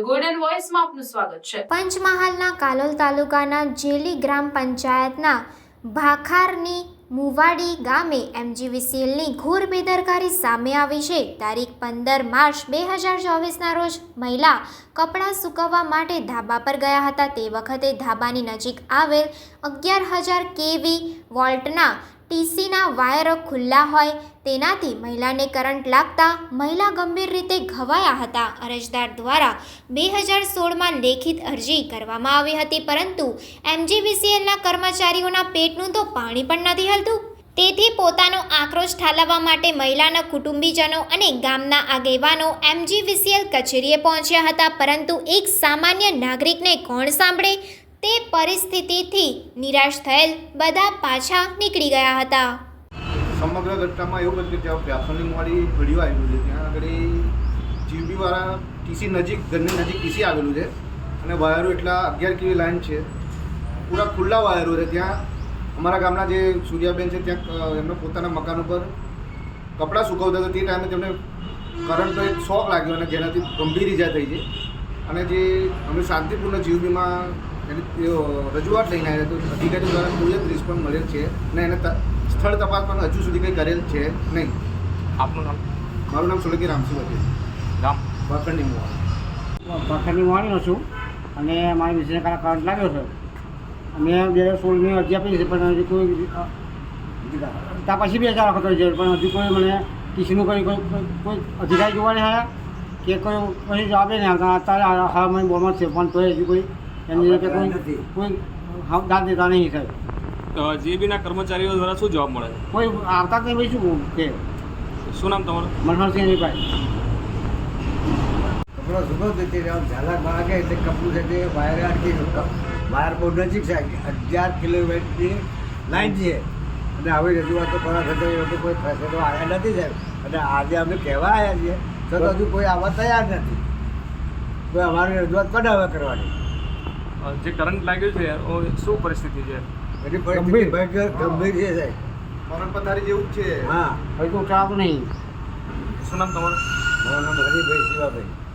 The golden વોઇસમાં આપનું સ્વાગત છે. પંચમહાલના કાલોલ તાલુકાના જેલી ગ્રામ પંચાયતના ભાખારની મુવાડી ગામે એમજીવીસીએલની ઘોર બેદરકારી સામે આવી છે. તારીખ પંદર માર્ચ બે હજાર ચોવીસના રોજ મહિલા કપડાં સૂકવવા માટે ધાબા પર ગયા હતા. તે વખતે ધાબાની નજીક આવેલ અગિયાર હજાર કેવી વોલ્ટના ટીસીના વાયરો ખુલ્લા હોય તેનાથી મહિલાને કરંટ લાગતા મહિલા ગંભીર રીતે ઘવાયા હતા. અરજદાર દ્વારા બે હજાર સોળમાં લેખિત અરજી કરવામાં આવી હતી, પરંતુ એમજીવીસીએલના કર્મચારીઓના પેટનું તો પાણી પણ નથી હલતું. તેથી પોતાનો આક્રોશ ઠાલવવા માટે મહિલાના કુટુંબીજનો અને ગામના આગેવાનો એમજીવીસીએલ કચેરીએ પહોંચ્યા હતા, પરંતુ એક સામાન્ય નાગરિકને કોણ સાંભળે? તે પરિસ્થિતિથી નિરાશ થયેલ બધા પાછા નીકળી ગયા હતા. સમગ્ર ઘટનામાં એવું બન્યું કે ત્યાં વ્યાસોની મોડી ઘડીઓ આવેલું છે, ત્યાં આગળ જીબીવાળા ટીસી નજીક, ઘરની નજીક ટીસી આવેલું છે અને વાયરો એટલા અગિયાર કિલો લાઈન છે. પૂરા ખુલ્લા વાયરો છે. ત્યાં અમારા ગામના જે સૂર્યાબેન છે, ત્યાં એમના પોતાના મકાન ઉપર કપડાં સુકવતા હતા. તે ટાઈમે તેમને કરંટનો એક શોખ લાગ્યો અને જેનાથી ગંભીર ઈજા થઈ છે. અને જે અમે શાંતિપૂર્ણ જીવબીમાં એની રજૂઆત લઈને આવ્યો તો અધિકારી દ્વારા કોઈ જ રિસ્પોન્સ મળેલ છે અને એને સ્થળ તપાસ પણ હજુ સુધી કંઈ કરેલ છે નહીં. આપનું નામ? મારું નામ સુલકી રામસુ વકીલ ગામ? વાખંડી મુવા પાછળની વાણીનો છું. અને મારી મિસને કારણે કરંટ લાગ્યો છે. અમે બે હજાર સોળની અરજી આપી છે પણ હજી કોઈ ત્યાં પછી બે હજાર વખત છે પણ હજુ કોઈ મને કિસીનું કોઈ કોઈ અધિકારી જોવા નહીં આવ્યા કે કોઈ કોઈ જવાબે નહીં આવતા. અત્યારે હા મને બોલમાં છે પણ તોય હજી કોઈ એમની રીતે કોઈ કોઈ દાદ દેતા નહીં સાહેબ જીબીના કર્મચારીઓ દ્વારા શું જવાબ મળે કોઈ આવતા કંઈ ભાઈ શું કે શું નામ તમારું? મનહરસિંહ ભાઈ કપડો સુધો દેતી તે ઝાલક ભાગે એટલે કપડું છે તે વાયર અટકી વાયર બહુ નજીક છે. અગિયાર કિલોમીટરની લાઈન છે. અને આવી રજૂઆતો કરવા છતાં એ કોઈ ફેસલો આવ્યા નથી સાહેબ. અને આજે અમે કહેવા આવ્યા છીએ. તો હજુ કોઈ આવવા તૈયાર નથી. કોઈ અમારી રજૂઆત કને હવે કરવાની? જે કરંટ લાગ્યું છે ઓ શું પરિસ્થિતિ છે? એની પરિસ્થિતિ ભયંકર ગંભીર છે સાહેબ. મરણ પથારી જેવું જ છે. હા. હજુ તો ઉઠાવતું નહીં. શું નામ તમારું? મારું નામ હરિભાઈ શિવાભાઈ.